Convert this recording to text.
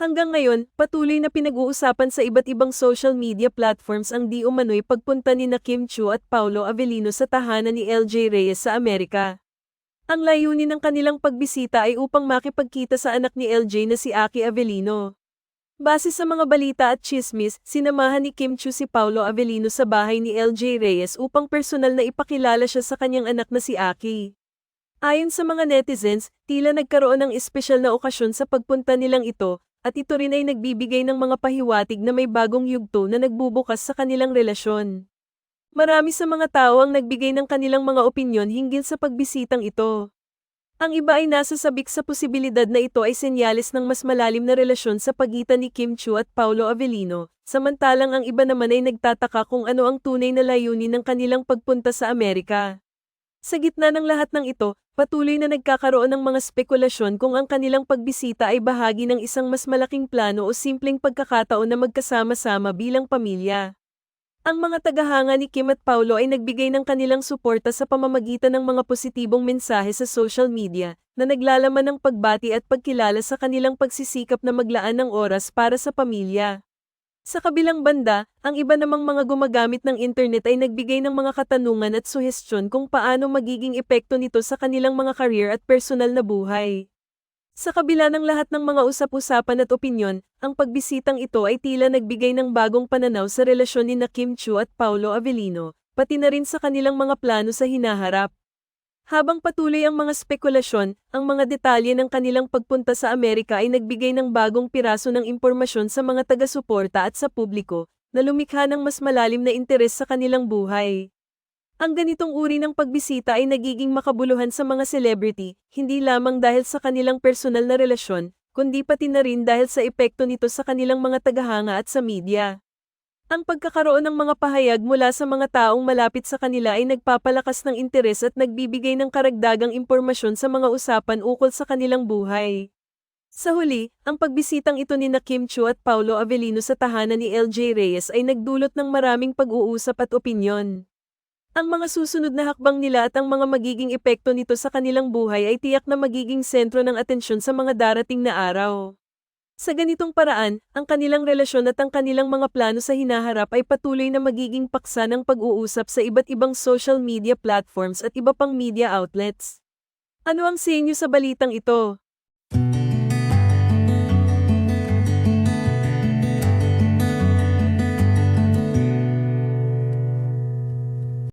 Hanggang ngayon, patuloy na pinag-uusapan sa iba't ibang social media platforms ang di umano'y pagpunta ni na Kim Chu at Paulo Avellino sa tahanan ni LJ Reyes sa Amerika. Ang layunin ng kanilang pagbisita ay upang makipagkita sa anak ni LJ na si Aki Avellino. Base sa mga balita at chismis, sinamahan ni Kim Chu si Paulo Avellino sa bahay ni LJ Reyes upang personal na ipakilala siya sa kanyang anak na si Aki. Ayon sa mga netizens, tila nagkaroon ng espesyal na okasyon sa pagpunta nilang ito, at ito rin ay nagbibigay ng mga pahiwatig na may bagong yugto na nagbubukas sa kanilang relasyon. Marami sa mga tao ang nagbigay ng kanilang mga opinyon hinggil sa pagbisitang ito. Ang iba ay nasasabik sa posibilidad na ito ay senyales ng mas malalim na relasyon sa pagitan ni Kim Chu at Paulo Avellino, samantalang ang iba naman ay nagtataka kung ano ang tunay na layunin ng kanilang pagpunta sa Amerika. Sa gitna ng lahat ng ito, patuloy na nagkakaroon ng mga spekulasyon kung ang kanilang pagbisita ay bahagi ng isang mas malaking plano o simpleng pagkakataon na magkasama-sama bilang pamilya. Ang mga tagahanga ni Kim at Paulo ay nagbigay ng kanilang suporta sa pamamagitan ng mga positibong mensahe sa social media na naglalaman ng pagbati at pagkilala sa kanilang pagsisikap na maglaan ng oras para sa pamilya. Sa kabilang banda, ang iba namang mga gumagamit ng internet ay nagbigay ng mga katanungan at suhestyon kung paano magiging epekto nito sa kanilang mga career at personal na buhay. Sa kabila ng lahat ng mga usap-usapan at opinyon, ang pagbisitang ito ay tila nagbigay ng bagong pananaw sa relasyon ni na Kim Chu at Paulo Avellino, pati na rin sa kanilang mga plano sa hinaharap. Habang patuloy ang mga spekulasyon, ang mga detalye ng kanilang pagpunta sa Amerika ay nagbigay ng bagong piraso ng impormasyon sa mga taga-suporta at sa publiko, na lumikha ng mas malalim na interes sa kanilang buhay. Ang ganitong uri ng pagbisita ay nagiging makabuluhan sa mga celebrity, hindi lamang dahil sa kanilang personal na relasyon, kundi pati na rin dahil sa epekto nito sa kanilang mga tagahanga at sa media. Ang pagkakaroon ng mga pahayag mula sa mga taong malapit sa kanila ay nagpapalakas ng interes at nagbibigay ng karagdagang impormasyon sa mga usapan ukol sa kanilang buhay. Sa huli, ang pagbisitang ito ni na Kim Chu at Paulo Avellino sa tahanan ni LJ Reyes ay nagdulot ng maraming pag-uusap at opinyon. Ang mga susunod na hakbang nila at ang mga magiging epekto nito sa kanilang buhay ay tiyak na magiging sentro ng atensyon sa mga darating na araw. Sa ganitong paraan, ang kanilang relasyon at ang kanilang mga plano sa hinaharap ay patuloy na magiging paksa ng pag-uusap sa iba't ibang social media platforms at iba pang media outlets. Ano ang sa sa balitang ito?